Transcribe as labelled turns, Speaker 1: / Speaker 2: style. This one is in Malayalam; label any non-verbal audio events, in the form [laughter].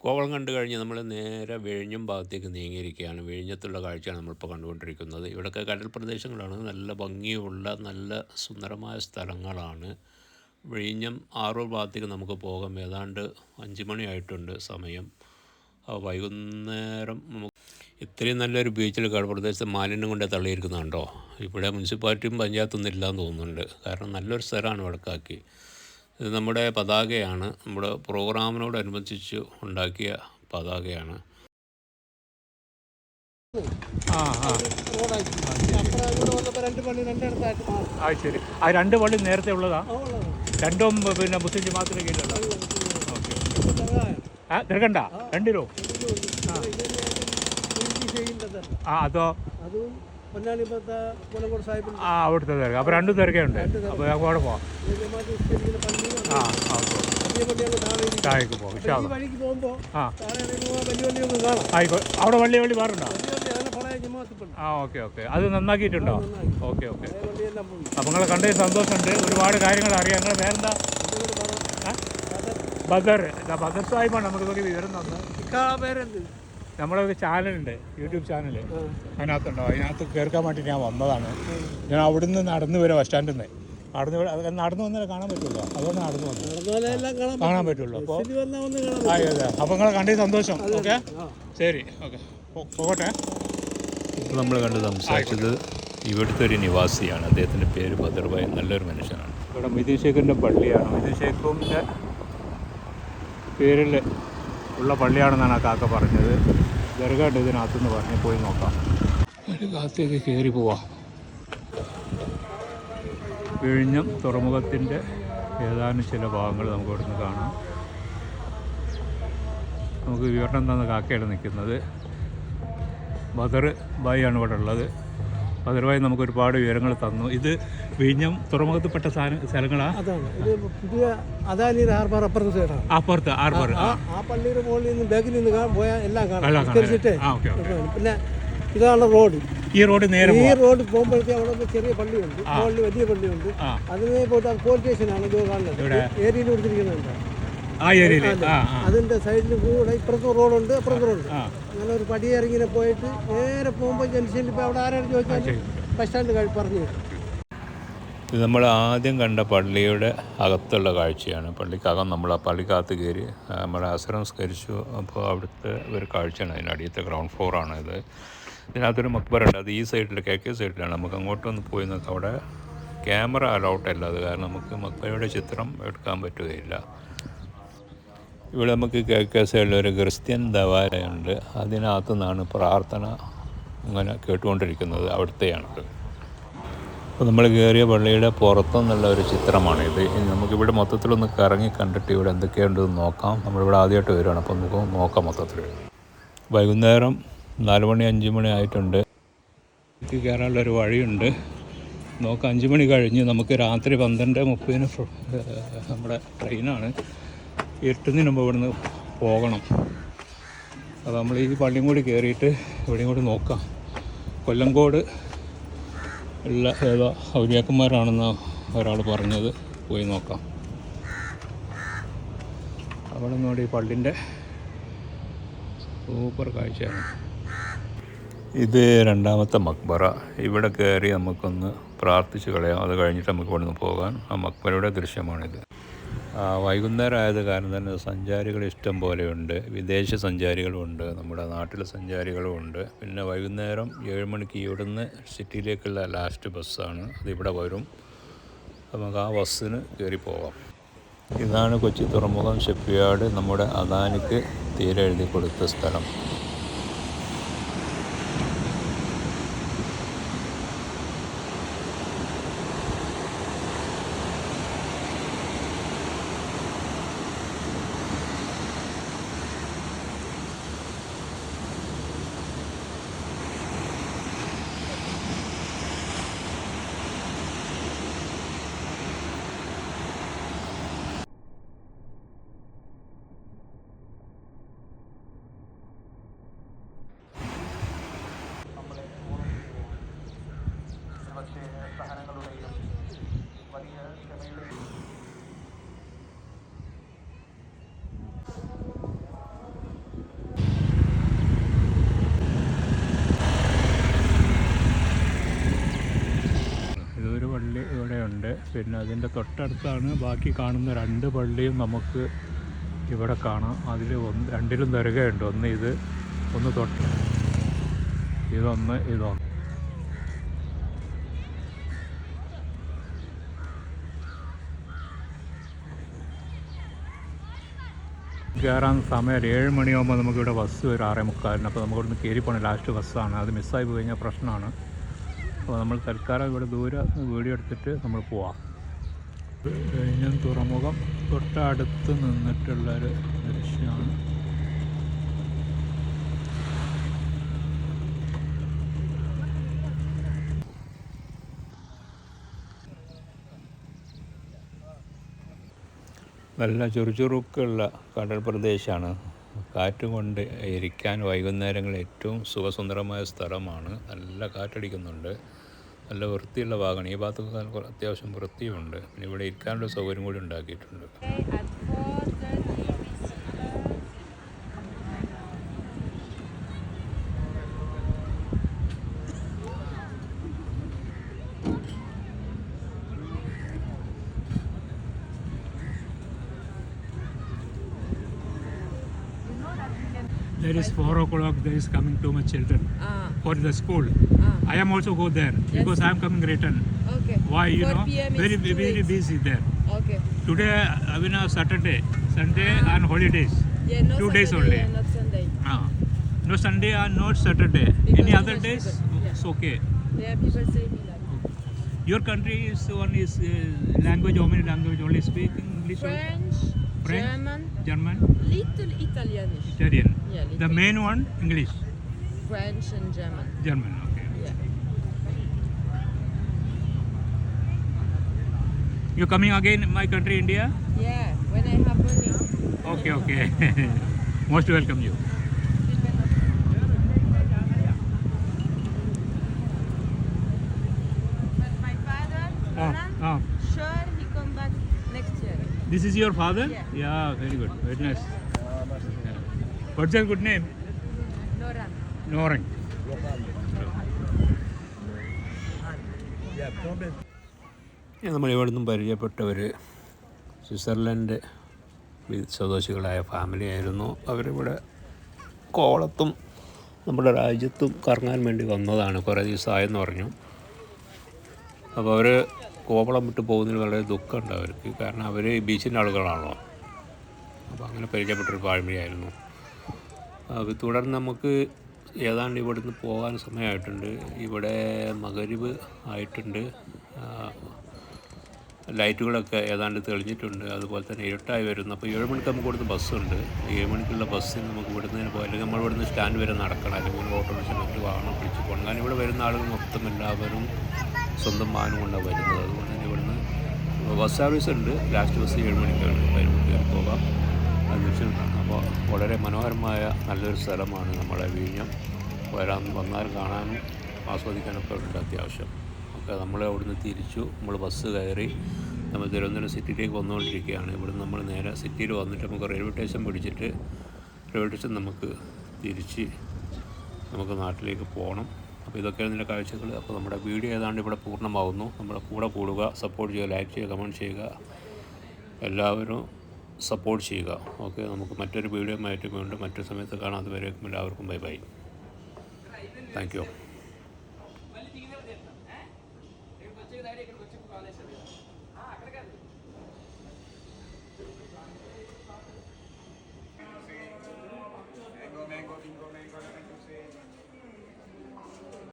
Speaker 1: കോവളം കണ്ടു കഴിഞ്ഞ് നമ്മൾ നേരെ വിഴിഞ്ഞം ഭാഗത്തേക്ക് നീങ്ങിയിരിക്കുകയാണ്. വിഴിഞ്ഞത്തുള്ള കാഴ്ചയാണ് നമ്മളിപ്പോൾ കണ്ടുകൊണ്ടിരിക്കുന്നത്. ഇവിടെയൊക്കെ കടൽ പ്രദേശങ്ങളാണ്. നല്ല ഭംഗിയുള്ള നല്ല സുന്ദരമായ സ്ഥലങ്ങളാണ്. വിഴിഞ്ഞം ആറൂർ ഭാഗത്തേക്ക് നമുക്ക് പോകാം. ഏതാണ്ട് അഞ്ച് മണിയായിട്ടുണ്ട് സമയം. വൈകുന്നേരം നമുക്ക് ഇത്രയും നല്ലൊരു ബീച്ചിൽ കടപ്രദേശത്ത് മാലിന്യം കൊണ്ട് തള്ളിയിരിക്കുന്നുണ്ടോ? ഇവിടെ മുനിസിപ്പാലിറ്റിയും പഞ്ചായത്തൊന്നും ഇല്ലയെന്ന് തോന്നുന്നുണ്ട്. കാരണം നല്ലൊരു സ്ഥലമാണ് വടക്കാക്കി. ഇത് നമ്മുടെ പതാകയാണ്. നമ്മുടെ പ്രോഗ്രാമിനോടനുബന്ധിച്ച് ഉണ്ടാക്കിയ പതാകയാണ്.
Speaker 2: രണ്ട് പള്ളി
Speaker 3: നേരത്തെ ഉള്ളതാ. രണ്ടും പിന്നെ മുസ്ലിം ജമാത്തിന് കീഴിലുള്ള. ഓക്കെ രണ്ടിലോ? ആ അതോ? ആ അവിടുത്തെ തിരക്ക്. അപ്പോൾ രണ്ടും തിരക്കുണ്ട് അപ്പോൾ ഞങ്ങൾക്ക് അവിടെ പോവാം. ആ ആ ഓക്കെ
Speaker 2: വലിയ പള്ളിയാണ് താഴെ ഇരിക്കുന്നത്.
Speaker 3: ചായക്ക് പോവാം
Speaker 2: അപ്പൊ
Speaker 3: ഇഷ്ടമാണ്
Speaker 2: ഈ
Speaker 3: ആ. ആയിക്കോട്ടെ അവിടെ വള്ളി വള്ളി
Speaker 2: പഴയ
Speaker 3: ആ ഓക്കെ ഓക്കെ. അത് നന്നാക്കിയിട്ടുണ്ടോ? Okay okay. അപ്പോൾ നിങ്ങളെ കണ്ടതിൽ സന്തോഷമുണ്ട്. ഒരുപാട് കാര്യങ്ങൾ അറിയാം. നിങ്ങൾ പേരെന്താ? ബദർ. ബദർ. സാഹിബാണ് നമുക്ക് വിവരം തന്നത്.
Speaker 2: പേരെന്ത്?
Speaker 3: നമ്മളെ ഒരു ചാനലുണ്ട് യൂട്യൂബ് ചാനൽ. അതിനകത്തുണ്ടോ? അതിനകത്ത് കേൾക്കാൻ വേണ്ടി ഞാൻ വന്നതാണ്. ഞാൻ അവിടുന്ന് നടന്നു വരാം ബസ് സ്റ്റാൻഡിൽ നിന്ന് നടന്നു വരാം നടന്നു വന്നാലേ കാണാൻ പറ്റുള്ളൂ. അതുകൊണ്ട് നടന്നു വന്നു.
Speaker 2: കാണാൻ
Speaker 3: പറ്റുള്ളൂ. അപ്പോൾ ആയി അതെ അപ്പോൾ നിങ്ങളെ കണ്ടി സന്തോഷം. ഓക്കെ? ശരി. ഓക്കെ. പോകട്ടെ.
Speaker 1: ഇപ്പോൾ നമ്മൾ കണ്ട് സംസാരിച്ചത് ഇവിടുത്തെ ഒരു നിവാസിയാണ്. അദ്ദേഹത്തിന്റെ പേര് ബദർഭായ് നല്ലൊരു മനുഷ്യനാണ്.
Speaker 3: ഇവിടെ മിഥുൻ ശേഖറിന്റെ പള്ളിയാണ്. മിഥുൻ ശേഖറിന്റെ പേരിൽ ഉള്ള പള്ളിയാണെന്നാണ് ആ കാക്ക പറഞ്ഞത്. ദർഗാണ്ട് ഇതിനകത്തുനിന്ന് പറഞ്ഞ് പോയി നോക്കാം. ഒരു കാത്തേക്ക് കയറി പോവാം. വിഴിഞ്ഞം തുറമുഖത്തിന്റെ ഏതാനും ചില ഭാഗങ്ങൾ നമുക്ക് ഇവിടുന്ന് കാണാം. നമുക്ക് വിവരണം തന്ന കാക്കയാണ് നിൽക്കുന്നത്. ബദർ ബായി ആണ് ഇവിടെ ഉള്ളത്. ബായി നമുക്ക് ഒരുപാട് വിവരങ്ങൾ തന്നു. ഇത് വിഴിഞ്ഞം തുറമുഖത്തിൽപ്പെട്ട സ്ഥലങ്ങളാണ്
Speaker 2: അതാണ്. ഇത് പുതിയ അദാനിയുടെ ഹാർബർ അപ്പുറത്തെ സൈഡാണ്.
Speaker 3: അപ്പുറത്ത് ആർബർ
Speaker 2: ആ പള്ളിയുടെ മുകളിൽ നിന്ന് ബാക്കിൽ നിന്ന് കാണാൻ പോയാൽ എല്ലാം കാണാം. പിന്നെ ഇതാണ് റോഡ്.
Speaker 3: ഈ റോഡ് നേരെ
Speaker 2: ഈ റോഡ് പോകുമ്പോഴത്തേക്ക് അവിടെ ചെറിയ പള്ളിയുണ്ട്. മുകളിൽ വലിയ പള്ളിയുണ്ട്. അതിനെ പോയിട്ട് പോലീസ് സ്റ്റേഷനാണ് ഇത് കാണുന്നത്? ഏരിയയിൽ കൊടുത്തിരിക്കുന്നുണ്ട് അതിന്റെ സൈഡിൽ കൂടെ ഇപ്പുറത്തും റോഡുണ്ട് അപ്പുറത്തും റോഡുണ്ട്. അങ്ങനെ ഒരു പടി ഇറങ്ങിനെ പോയിട്ട് നേരെ പോകുമ്പോൾ ജംഗ്ഷനിൽ ഇപ്പോൾ അവിടെ ആരാണ് ചോദിച്ചാൽ ബസ് സ്റ്റാൻഡ് പറഞ്ഞു
Speaker 1: ഇത് നമ്മൾ ആദ്യം കണ്ട പള്ളിയുടെ അകത്തുള്ള കാഴ്ചയാണ്. പള്ളിക്കകം നമ്മൾ ആ പള്ളിക്കകത്ത് കയറി നമ്മൾ അസരം സ്കരിച്ചു അപ്പോൾ അവിടുത്തെ ഒരു കാഴ്ചയാണ് അതിന്റെ അടിയത്തെ ഗ്രൗണ്ട് ഫ്ലോറാണ് ഇത്. ഇതിനകത്തൊരു മക്ബറുണ്ട് അത് ഈ സൈഡിൽ കെ സൈഡിലാണ്. നമുക്ക് അങ്ങോട്ടൊന്ന് പോയി നോക്കാം. അവിടെ ക്യാമറ അലൗട്ട് അല്ല അത്. കാരണം നമുക്ക് മക്ബറയുടെ ചിത്രം എടുക്കാൻ പറ്റുകയില്ല. ഇവിടെ നമുക്ക് കിഴക്കേ ഒരു ക്രിസ്ത്യൻ ദവാരയുണ്ട് അതിനകത്തു നിന്നാണ് പ്രാർത്ഥന അങ്ങനെ കേട്ടുകൊണ്ടിരിക്കുന്നത്. അവിടുത്തെയാണത്. അപ്പോൾ നമ്മൾ കയറിയ പള്ളിയുടെ പുറത്തുനിന്നുള്ള ഒരു ചിത്രമാണ് ഇത് ഇനി നമുക്കിവിടെ മൊത്തത്തിലൊന്ന് കറങ്ങി കണ്ടിട്ട് ഇവിടെ എന്തൊക്കെയുണ്ടെന്ന് നോക്കാം. നമ്മളിവിടെ ആദ്യമായിട്ട് വരികയാണ്. അപ്പോൾ നമുക്ക് നോക്കാം മൊത്തത്തിൽ. വൈകുന്നേരം നാല് മണി അഞ്ച് മണി ആയിട്ടുണ്ട്.
Speaker 3: ഇതിലേക്ക് കയറാനുള്ള വഴിയുണ്ട്. നോക്കാം അഞ്ച് മണി കഴിഞ്ഞ് നമുക്ക് രാത്രി പന്ത്രണ്ട് മുപ്പതിന് നമ്മുടെ ട്രെയിനാണ്. എട്ടുന്നതിന് മുമ്പ് ഇവിടുന്ന് പോകണം. അപ്പോൾ നമ്മൾ ഈ പള്ളിയും കൂടി കയറിയിട്ട് ഇവിടെയും കൂടി നോക്കാം. കൊല്ലങ്കോട് ഉള്ള ഏതോ ഔര്യാക്കന്മാരാണെന്ന് ഒരാൾ പറഞ്ഞത്. പോയി നോക്കാം. അവിടെ നിന്നോട് ഈ പള്ളിന്റെ സൂപ്പർ കാഴ്ചയാണ്.
Speaker 1: ഇത് രണ്ടാമത്തെ മക്ബറ. ഇവിടെ കയറി നമുക്കൊന്ന് പ്രാർത്ഥിച്ച് കളയാം. അത് കഴിഞ്ഞിട്ട് നമുക്ക് ഇവിടെ നിന്ന് പോകാൻ ആ മക്ബറയുടെ ദൃശ്യമാണിത്. വൈകുന്നേരം ആയത് കാരണം തന്നെ സഞ്ചാരികൾ ഇഷ്ടം പോലെയുണ്ട്. വിദേശ സഞ്ചാരികളുമുണ്ട്. നമ്മുടെ നാട്ടിലെ സഞ്ചാരികളും ഉണ്ട് പിന്നെ വൈകുന്നേരം ഏഴ് മണിക്ക് ഇവിടുന്ന് സിറ്റിയിലേക്കുള്ള ലാസ്റ്റ് ബസ്സാണ് അതിവിടെ വരും. നമുക്ക് ആ ബസ്സിന് കയറി പോകാം. ഇതാണ് കൊച്ചി തുറമുഖം ഷിപ്പ്യാർഡ്. നമ്മുടെ അദാനിക്ക് തീരെ എഴുതി കൊടുത്ത സ്ഥലം.
Speaker 3: പിന്നെ അതിന്റെ തൊട്ടടുത്താണ് ബാക്കി കാണുന്ന രണ്ട് പള്ളിയും നമുക്ക് ഇവിടെ കാണാം. അതിൽ ഒന്ന് രണ്ടിലും ദർഗയുണ്ട്. ഒന്ന് ഇത് ഒന്ന് തൊട്ട്. ഇതൊന്ന് ഇതൊന്ന്. കയറാൻ സമയം ഏഴ് മണിയാകുമ്പോൾ നമുക്കിവിടെ ബസ് വരും ആറേ മുക്കാലിന്. അപ്പോൾ നമുക്കിവിടുന്ന് കയറി പോകണം ലാസ്റ്റ് ബസ്സാണ് അത് മിസ്സായി പോയി കഴിഞ്ഞാൽ പ്രശ്നമാണ്. അപ്പോൾ നമ്മൾ തൽക്കാലം ഇവിടെ ദൂരെ വീഡിയോ എടുത്തിട്ട് നമ്മൾ പോവാം. കഴിഞ്ഞ തുറമുഖം തൊട്ടടുത്ത് നിന്നിട്ടുള്ളൊരു ദൃശ്യമാണ്.
Speaker 1: നല്ല ചുറുചുറുക്കുള്ള കടൽ പ്രദേശമാണ്. കാറ്റ് കൊണ്ട് ഇരിക്കാൻ വൈകുന്നേരങ്ങളിൽ ഏറ്റവും സുഖസുന്ദരമായ സ്ഥലമാണ്. നല്ല കാറ്റടിക്കുന്നുണ്ട്. നല്ല വൃത്തിയുള്ള ഭാഗമാണ് ഈ ഭാഗത്തൊക്കെ അത്യാവശ്യം വൃത്തിയുണ്ട്. പിന്നെ ഇവിടെ ഇരിക്കാനുള്ള സൗകര്യം കൂടി ഉണ്ടാക്കിയിട്ടുണ്ട്.
Speaker 4: At 4.30 we see
Speaker 3: There is four o'clock. There is coming too much children.
Speaker 4: Ah,
Speaker 3: for the school.
Speaker 4: ah,
Speaker 3: I am also go there because I am coming return.
Speaker 4: okay.
Speaker 3: Why you know
Speaker 4: PM
Speaker 3: very very busy there.
Speaker 4: Okay.
Speaker 3: Today I mean uh, Saturday, Sunday and holidays.
Speaker 4: Yeah, no
Speaker 3: Two
Speaker 4: Saturday
Speaker 3: days only.
Speaker 4: and not Sunday.
Speaker 3: Ah, no Sunday and not Saturday.
Speaker 4: Because
Speaker 3: Any other days
Speaker 4: yeah.
Speaker 3: it's okay.
Speaker 4: Yeah, people say me like
Speaker 3: Your country is one is uh, language. How many language only speak English? or
Speaker 4: French,
Speaker 3: French?
Speaker 4: German,
Speaker 3: German,
Speaker 4: little Italianish.
Speaker 3: Italian.
Speaker 4: Yeah,
Speaker 3: The main one English,
Speaker 4: French and German.
Speaker 3: German. Okay.
Speaker 4: Yeah.
Speaker 3: You coming again in my country, India?
Speaker 4: Yeah, when I have money.
Speaker 3: Okay, okay. [laughs] Most welcome you.
Speaker 4: But my father,
Speaker 3: ah.
Speaker 4: sure he come back next year.
Speaker 3: This is your father?
Speaker 4: Yeah.
Speaker 3: very good. Very nice. What's your good name?
Speaker 4: Noran.
Speaker 3: നമ്മൾ
Speaker 1: ഇവിടെ നിന്നും പരിചയപ്പെട്ടവർ സ്വിറ്റ്സർലൻഡ് സ്വദേശികളായ ഫാമിലി ആയിരുന്നു. അവരിവിടെ കോളത്തും നമ്മുടെ രാജ്യത്തും കറങ്ങാൻ വേണ്ടി വന്നതാണ്. കുറേ ദിവസമായെന്ന് പറഞ്ഞു. അപ്പോൾ അവർ കോവളം വിട്ട് പോകുന്നതിൽ വളരെ ദുഃഖമുണ്ട് അവർക്ക്. കാരണം അവർ ബീച്ചിന്റെ ആളുകളാണല്ലോ. അപ്പോൾ അങ്ങനെ പരിചയപ്പെട്ടൊരു പാഴ്മയായിരുന്നു തുടർന്ന് നമുക്ക് ഏതാണ്ട് ഇവിടുന്ന് പോകാൻ സമയമായിട്ടുണ്ട്. ഇവിടെ മകരിവ് ആയിട്ടുണ്ട്. ലൈറ്റുകളൊക്കെ ഏതാണ്ട് തെളിഞ്ഞിട്ടുണ്ട്. അതുപോലെ തന്നെ ഇരുട്ടായി വരുന്നു. അപ്പോൾ ഏഴ് മണിക്ക് നമുക്ക് ഇവിടുന്ന് ബസ്സുണ്ട്. ഏഴ് മണിക്കുള്ള ബസ്സിന് നമുക്ക് ഇവിടുന്ന് പോകാം. അല്ലെങ്കിൽ നമ്മൾ ഇവിടുന്ന് സ്റ്റാൻഡ് വരെ നടക്കണം. അല്ലെങ്കിൽ ഓട്ടോറിക്ഷ മറ്റു വാഹനം പിടിച്ച് പോകണം. കാരണം ഇവിടെ വരുന്ന ആളുകൾ മൊത്തം എല്ലാവരും സ്വന്തം വാഹനം കൊണ്ടാണ് വരുന്നത്. അതുകൊണ്ട് തന്നെ ഇവിടുന്ന് ബസ് സർവീസ് ഉണ്ട്. ലാസ്റ്റ് ബസ് ഏഴ് മണിക്കാണ് അപ്പോൾ അതിന് കയറി പോകാം അത് ലക്ഷ്യം കാണാം അപ്പോൾ വളരെ മനോഹരമായ നല്ലൊരു സ്ഥലമാണ് നമ്മളെ വിഴിഞ്ഞം വരാൻ വന്നാൽ കാണാനും ആസ്വദിക്കാനൊക്കെ ഉണ്ട് അത്യാവശ്യം. ഒക്കെ നമ്മൾ അവിടെ നിന്ന് തിരിച്ചു നമ്മൾ ബസ് കയറി നമ്മൾ തിരുവനന്തപുരം സിറ്റിയിലേക്ക് വന്നുകൊണ്ടിരിക്കുകയാണ്. ഇവിടുന്ന് നമ്മൾ നേരെ സിറ്റിയിൽ വന്നിട്ട് നമുക്ക് റെയിൽവേ സ്റ്റേഷൻ പിടിച്ചിട്ട് റെയിൽവേ സ്റ്റേഷൻ നമുക്ക് തിരിച്ച് നമുക്ക് നാട്ടിലേക്ക് പോകണം. അപ്പോൾ ഇതൊക്കെയാണ് ഇതിന്റെ കാഴ്ചകൾ അപ്പോൾ നമ്മുടെ വീഡിയോ ഏതാണ്ട് ഇവിടെ പൂർണമാകുന്നു നമ്മുടെ കൂടെ കൂടുക സപ്പോർട്ട് ചെയ്യുക ലൈക്ക് ചെയ്യുക കമന്റ് ചെയ്യുക. എല്ലാവരും സപ്പോർട്ട് ചെയ്യുക. ഓക്കെ നമുക്ക് മറ്റൊരു വീഡിയോ വീഡിയോയുമായിട്ട് വീണ്ടും മറ്റൊരു സമയത്ത് കാണാം. അതുവരേക്കും എല്ലാവർക്കും bye bye. Thank you mango mango ఇంకో మ్యాంగో